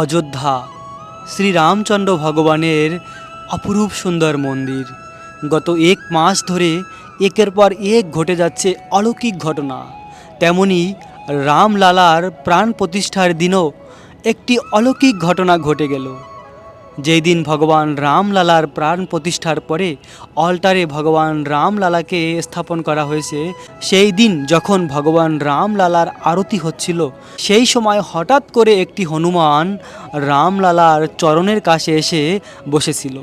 অযোধ্যা। শ্রীরামচন্দ্র ভগবানের অপরূপ সুন্দর মন্দির। গত এক মাস ধরে একের পর এক ঘটে যাচ্ছে অলৌকিক ঘটনা। তেমনি রামলালার প্রাণ প্রতিষ্ঠার দিনও একটি অলৌকিক ঘটনা ঘটে গেল। যেই দিন ভগবান রামলালার প্রাণ প্রতিষ্ঠার পরে অল্টারে ভগবান রামলালাকে স্থাপন করা হয়েছে, সেই দিন যখন ভগবান রামলালার আরতি হচ্ছিল, সেই সময় হঠাৎ করে একটি হনুমান রামলালার চরণের কাছে এসে বসেছিল।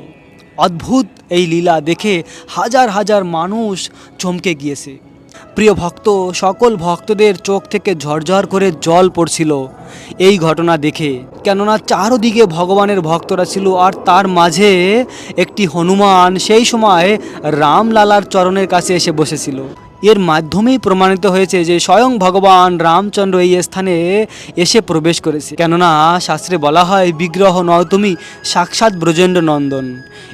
অদ্ভুত এই লীলা দেখে হাজার হাজার মানুষ চমকে গিয়েছে। প্রিয় ভক্ত, সকল ভক্তদের চোখ থেকে ঝরঝর করে জল পড়ছিল এই ঘটনা দেখে। কেননা চারোদিকে ভগবানের ভক্তরা ছিল আর তার মাঝে একটি হনুমান সেই সময় রামলালার চরণের কাছে এসে বসেছিল। এর মাধ্যমেই প্রমাণিত হয়েছে যে স্বয়ং ভগবান রামচন্দ্র এই স্থানে এসে প্রবেশ করেছে। কেননা শাস্ত্রে বলা হয়, বিগ্রহ নয় তুমি, সাক্ষাৎ ব্রজেন্দ্র নন্দন।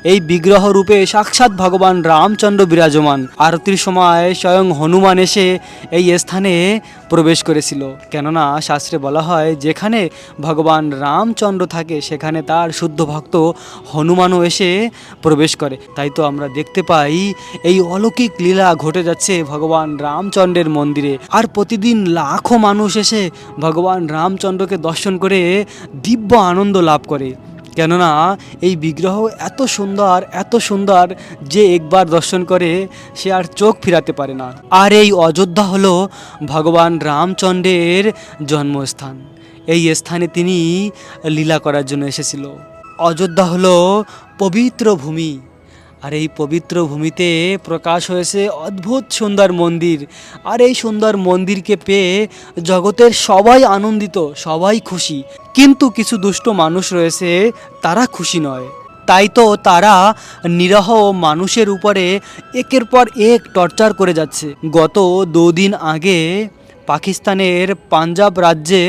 এই বিগ্রহ রূপে সাক্ষাৎ ভগবান রামচন্দ্র বিরাজমান। আরতির সময় স্বয়ং হনুমান এসে এই স্থানে প্রবেশ করেছিল। কেননা শাস্ত্রে বলা হয়, যেখানে ভগবান রামচন্দ্র থাকে, সেখানে তার শুদ্ধ ভক্ত হনুমানও এসে প্রবেশ করে। তাই তো আমরা দেখতে পাই, এই অলৌকিক লীলা ঘটে যাচ্ছে ভগবান রামচন্দ্রের মন্দিরে। আর প্রতিদিন লাখো মানুষ এসে ভগবান রামচন্দ্রকে দর্শন করে দিব্য আনন্দ লাভ করে। কেননা, এই বিগ্রহ এত সুন্দর এত সুন্দর যে একবার দর্শন করে সে আর চোখ ফিরাতে পারে না। আর এই অযোধ্যা হলো ভগবান রামচন্দ্রের জন্মস্থান। এই স্থানে তিনি লীলা করার জন্য এসেছিল। অযোধ্যা হলো পবিত্র ভূমি। আর এই পবিত্র ভূমিতে প্রকাশ হয়েছে অদ্ভুত সুন্দর মন্দির। আর এই সুন্দর মন্দিরকে পেয়ে জগতের সবাই আনন্দিত, সবাই খুশি। কিন্তু কিছু দুষ্ট মানুষ রয়েছে, তারা খুশি নয়। তাই তো তারা নিরহ মানুষের উপরে একের পর এক টর্চার করে যাচ্ছে। গত দুদিন আগে পাকিস্তানের পাঞ্জাব রাজ্যে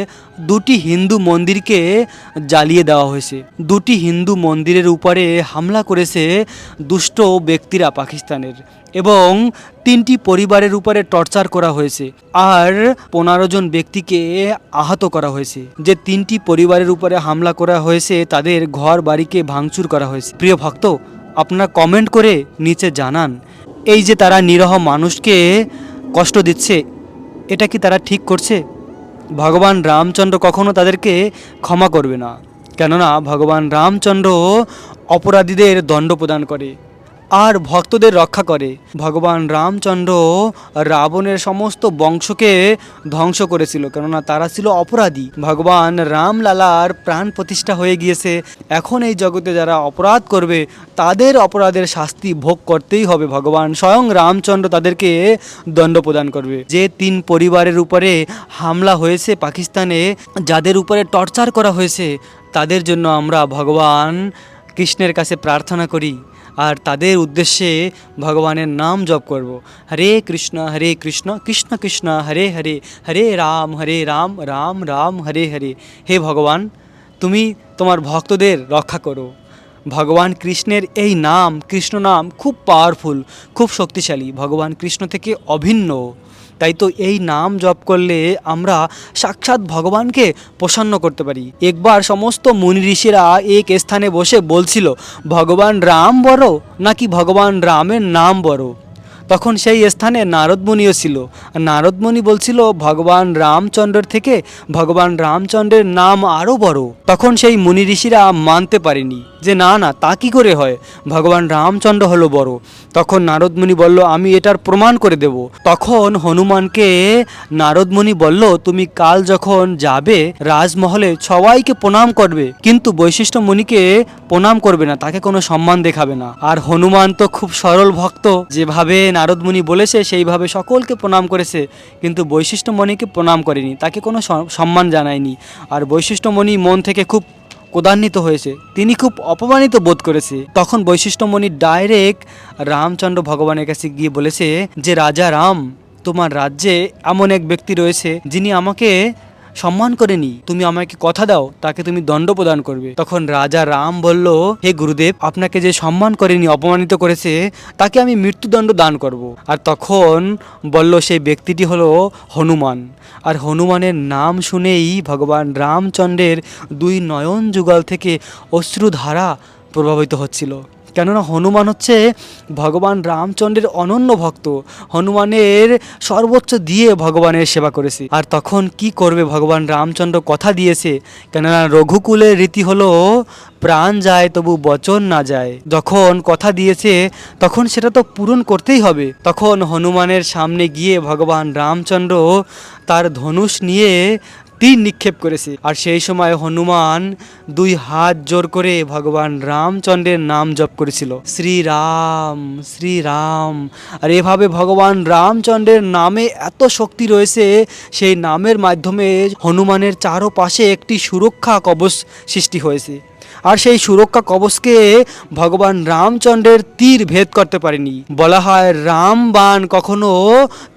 দুটি হিন্দু মন্দিরকে জ্বালিয়ে দেওয়া হয়েছে। দুটি হিন্দু মন্দিরের উপরে হামলা করেছে দুষ্ট ব্যক্তিরা পাকিস্তানের এবং তিনটি পরিবারের উপরে টর্চার করা হয়েছে আর পনেরো জন ব্যক্তিকে আহত করা হয়েছে। যে তিনটি পরিবারের উপরে হামলা করা হয়েছে তাদের ঘর বাড়িকে ভাঙচুর করা হয়েছে। প্রিয় ভক্ত, আপনারা কমেন্ট করে নিচে জানান, এই যে তারা নিরহ মানুষকে কষ্ট দিচ্ছে এটা কি তারা ঠিক করছে? ভগবান রামচন্দ্র কখনো তাদেরকে ক্ষমা করবে না। কেননা ভগবান রামচন্দ্র অপরাধীদের দণ্ড প্রদান করে। আর ভক্তদের রক্ষা করে। ভগবান রামচন্দ্র রাবণের সমস্ত বংশকে ধ্বংস করেছিল, কেননা তারা ছিল অপরাধী। ভগবান রামলালার প্রাণ প্রতিষ্ঠা হয়ে গিয়েছে। এখন এই জগতে যারা অপরাধ করবে, তাদের অপরাধের শাস্তি ভোগ করতেই হবে। ভগবান স্বয়ং রামচন্দ্র তাদেরকে দণ্ড প্রদান করবে। যে তিন পরিবারের উপরে হামলা হয়েছে পাকিস্তানে, যাদের উপরে টর্চার করা হয়েছে, তাদের জন্য আমরা ভগবান কৃষ্ণের কাছে প্রার্থনা করি। আর তাদের উদ্দেশ্যে ভগবানের নাম জপ করব। হরে কৃষ্ণ হরে কৃষ্ণ কৃষ্ণ কৃষ্ণ, হরে হরে হরে রাম হরে রাম রাম রাম, হরে হরে। হে ভগবান, তুমি তোমার ভক্তদের রক্ষা করো। ভগবান কৃষ্ণের এই নাম, কৃষ্ণ নাম খুব পাওয়ারফুল খুব শক্তিশালী। ভগবান কৃষ্ণ থেকে অভিন্ন। তাই তো এই নাম জপ করলে আমরা সাক্ষাৎ ভগবানকে প্রসন্ন করতে পারি। একবার সমস্ত মুনি ঋষিরা এক স্থানে বসে বলছিল, ভগবান রাম বড় নাকি ভগবান রামের নাম বড়? তখন সেই স্থানে নারদমণিও ছিল। নারদমণি বলছিল, ভগবান রামচন্দ্রের থেকে ভগবান রামচন্দ্রের নাম আরও বড়। তখন সেই মুনি ঋষিরা মানতে পারেনি। যে না না, তা কি করে হয়? ভগবান রামচন্দ্র হলো বড়। তখন নারদমণি বলল, আমি এটার প্রমাণ করে দেব। তখন হনুমানকে নারদমণি বলল, তুমি কাল যখন যাবে, রাজমহলে সবাইকে প্রণাম করবে, কিন্তু বৈশিষ্ট্য মুনিকে প্রণাম করবে না, তাকে কোনো সম্মান দেখাবে না। আর হনুমান তো খুব সরল ভক্ত, যেভাবে নারদমুনি বলেছে, সেইভাবে সকলকে প্রণাম করেছে, কিন্তু বৈশিষ্ট্যমণিকে প্রণাম করেনি, তাকে কোনো সম্মান জানায়নি। আর বৈশিষ্ট্যমণি মন থেকে খুব কোদান্বিত হয়েছে। তিনি খুব অপমানিত বোধ করেছে। তখন বৈশিষ্ট্যমণি ডাইরেক্ট রামচন্দ্র ভগবানের কাছে গিয়ে বলেছে যে, রাজা রাম, তোমার রাজ্যে এমন এক ব্যক্তি রয়েছে যিনি আমাকে সম্মান করে করেনি। তুমি আমাকে কথা দাও, তাকে তুমি দণ্ড প্রদান করবে। তখন রাজা রাম বলল, হে গুরুদেব, আপনাকে যে সম্মান করেনি, অপমানিত করেছে, তাকে আমি মৃত্যুদণ্ড দান করব। আর তখন বলল, সেই ব্যক্তিটি হলো হনুমান। আর হনুমানের নাম শুনেই ভগবান রামচন্দ্রের দুই নয়ন যুগল থেকে অশ্রুধারা প্রভাবিত হচ্ছিল। কেননা হনুমান হচ্ছে ভগবান রামচন্দ্রের অনন্য ভক্ত। হনুমানের সর্বোচ্চ দিয়ে ভগবানের সেবা করেছে। আর তখন কি করবে ভগবান রামচন্দ্র? কথা দিয়েছে, কেননা রঘুকুলের রীতি হলো, প্রাণ যায় তবু বচন না যায়। যখন কথা দিয়েছে, তখন সেটা তো পূরণ করতেই হবে। তখন হনুমানের সামনে গিয়ে ভগবান রামচন্দ্র তার ধনুষ নিয়ে তীর নিক্ষেপ করেছে। আর সেই সময় হনুমান দুই হাত জোর করে ভগবান রামচন্দ্রের নাম জপ করেছিল। শ্রীরাম শ্রীরাম। আর এভাবে ভগবান রামচন্দ্রের নামে এত শক্তি রয়েছে, সেই নামের মাধ্যমে হনুমানের চারপাশে একটি সুরক্ষা কবচ সৃষ্টি হয়েছে। আর সেই সুরক্ষা কবচকে ভগবান রামচন্দ্রের তীর ভেদ করতে পারেনি। বলা হয় রাম বাণ কখনো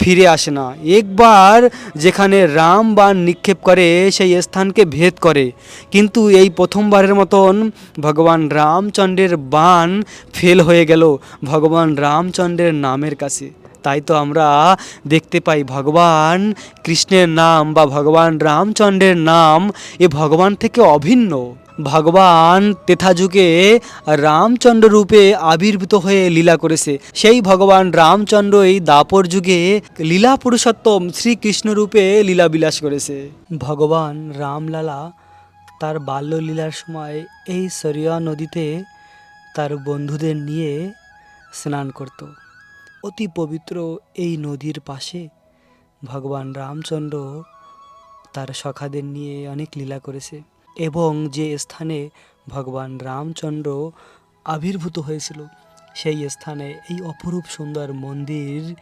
ফিরে আসে না। একবার যেখানে রাম বাণ নিক্ষেপ করে, সেই স্থানকে ভেদ করে। কিন্তু এই প্রথমবারের মতন ভগবান রামচন্দ্রের বাণ ফেল হয়ে গেল ভগবান রামচন্দ্রের নামের কাছে। তাই তো আমরা দেখতে পাই ভগবান কৃষ্ণের নাম বা ভগবান রামচন্দ্রের নাম এ ভগবান থেকে অভিন্ন। ভগবান তেথা যুগে রামচন্দ্র রূপে আবির্ভূত হয়ে লীলা করেছে। সেই ভগবান রামচন্দ্র এই দাপর যুগে লীলা পুরুষোত্তম শ্রীকৃষ্ণ রূপে লীলা বিলাস করেছে। ভগবান রামলালা তার বাল্যলীলার সময় এই সরিয়া নদীতে তার বন্ধুদের নিয়ে স্নান করত। অতি পবিত্র এই নদীর পাশে ভগবান রামচন্দ্র তার সখাদের নিয়ে অনেক লীলা করেছে। এবং যে স্থানে ভগবান রামচন্দ্র আবির্ভূত হয়েছিল, সেই স্থানে এই অপরূপ সুন্দর মন্দির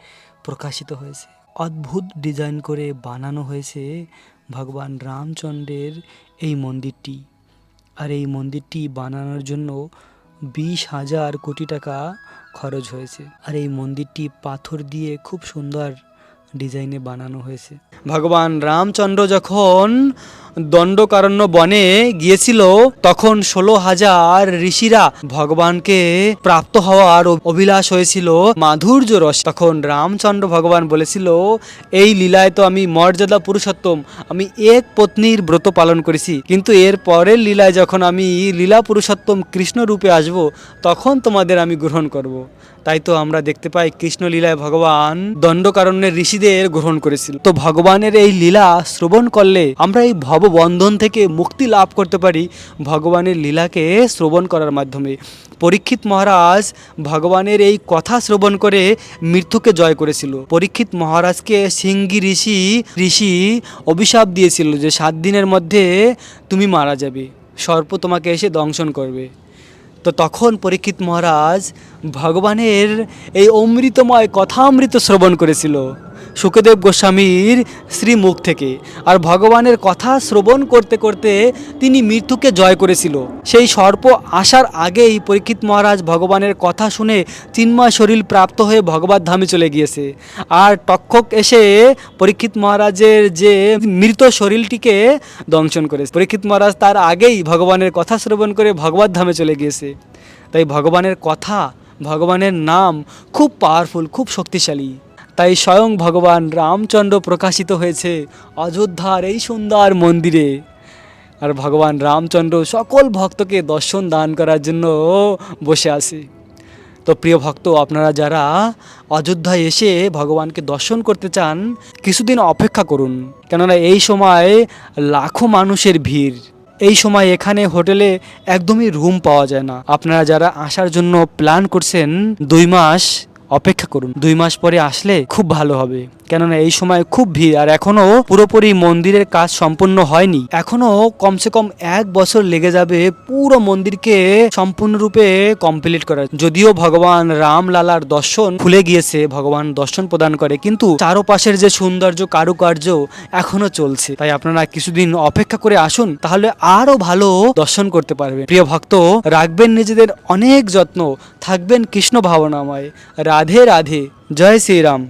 প্রকাশিত হয়েছে। অদ্ভুত ডিজাইন করে বানানো হয়েছে ভগবান রামচন্দ্রের এই মন্দিরটি। আর এই মন্দিরটি বানানোর জন্য বিশ হাজার কোটি টাকা খরচ হয়েছে। আর এই মন্দিরটি পাথর দিয়ে খুব সুন্দর ডিজাইনে বানানো হয়েছে। ভগবান রামচন্দ্র যখন দণ্ডকারণ্য বনে গিয়েছিল, তখন ষোলো হাজার ঋষিরা ভগবানকে প্রাপ্ত হওয়ার অভিলাষ হয়েছিল মাধুর্য রস। তখন রামচন্দ্র ভগবান বলেছিল, এই লীলায় তো আমি মর্যাদা পুরুষোত্তম, আমি এক পত্নীর ব্রত পালন করেছি। কিন্তু এর পরের লীলায় যখন আমি লীলা পুরুষোত্তম কৃষ্ণ রূপে আসব, তখন তোমাদের আমি গ্রহণ করব। তাই তো আমরা দেখতে পাই কৃষ্ণ লীলায় ভগবান দণ্ডকারণ্যের ঋষিদের গ্রহণ করেছিল। তো ভগবানের এই লীলা শ্রবণ করলে আমরা এই ভববন্ধন থেকে মুক্তি লাভ করতে পারি ভগবানের লীলাকে শ্রবণ করার মাধ্যমে। পরীক্ষিত মহারাজ ভগবানের এই কথা শ্রবণ করে মৃত্যুকে জয় করেছিল। পরীক্ষিত মহারাজকে সিঙ্গি ঋষি ঋষি অভিশাপ দিয়েছিল যে সাত দিনের মধ্যে তুমি মারা যাবে, সর্প তোমাকে এসে দংশন করবে। তো তখন পরীক্ষিত মহারাজ ভগবানের এই অমৃতময় কথা কথামৃত শ্রবণ করেছিল। সুখদেব গোস্বামীর শ্রীমুখ থেকে। আর ভগবানের কথা শ্রবণ করতে করতে তিনি মৃত্যুকে জয় করেছিল। সেই সর্প আসার আগেই পরীক্ষিত মহারাজ ভগবানের কথা শুনে চিন্ময় শরীর প্রাপ্ত হয়ে ভগবত ধামে চলে গিয়েছে। আর তক্ষক এসে পরীক্ষিত মহারাজের যে মৃত শরীরটিকে দংশন করেছে। পরীক্ষিত মহারাজ তার আগেই ভগবানের কথা শ্রবণ করে ভগবত ধামে চলে গিয়েছে। তাই ভগবানের কথা, ভগবানের নাম খুব পাওয়ারফুল খুব শক্তিশালী। তাই স্বয়ং ভগবান রামচন্দ্র প্রকাশিত হয়েছে অযোধ্যার এই সুন্দর মন্দিরে। আর ভগবান রামচন্দ্র সকল ভক্তকে দর্শন দান করার জন্য বসে আছে। তো প্রিয় ভক্ত, আপনারা যারা অযোধ্যায় এসে ভগবানকে দর্শন করতে চান, কিছুদিন অপেক্ষা করুন। কেননা এই সময় লাখো মানুষের ভিড়। এই সময় এখানে হোটেলে একদমই রুম পাওয়া যায় না। আপনারা যারা আসার জন্য প্ল্যান করছেন, দুই মাস অপেক্ষা করুন। দুই মাস পরে আসলে খুব ভালো হবে। কেননা এই সময় খুব ভিড়, আর এখনও পুরোপুরি মন্দিরের কাজ সম্পূর্ণ হয়নি। এখনও কমসে কম এক বছর লেগে যাবে পুরো মন্দিরকে সম্পূর্ণরূপে কমপ্লিট করার। যদিও ভগবান রাম লালার দর্শন খুলে গিয়েছে, ভগবান দর্শন প্রদান করে, কিন্তু চারপাশের যে সৌন্দর্য, কারুকার্য এখনও চলছে। তাই আপনারা কিছুদিন অপেক্ষা করে আসুন, তাহলে আরও ভালো দর্শন করতে পারবেন প্রিয় ভক্ত, রাখবেন নিজেদের অনেক যত্ন, থাকবেন কৃষ্ণ ভাবনাময়। রাধে রাধে, জয় শ্রীরাম।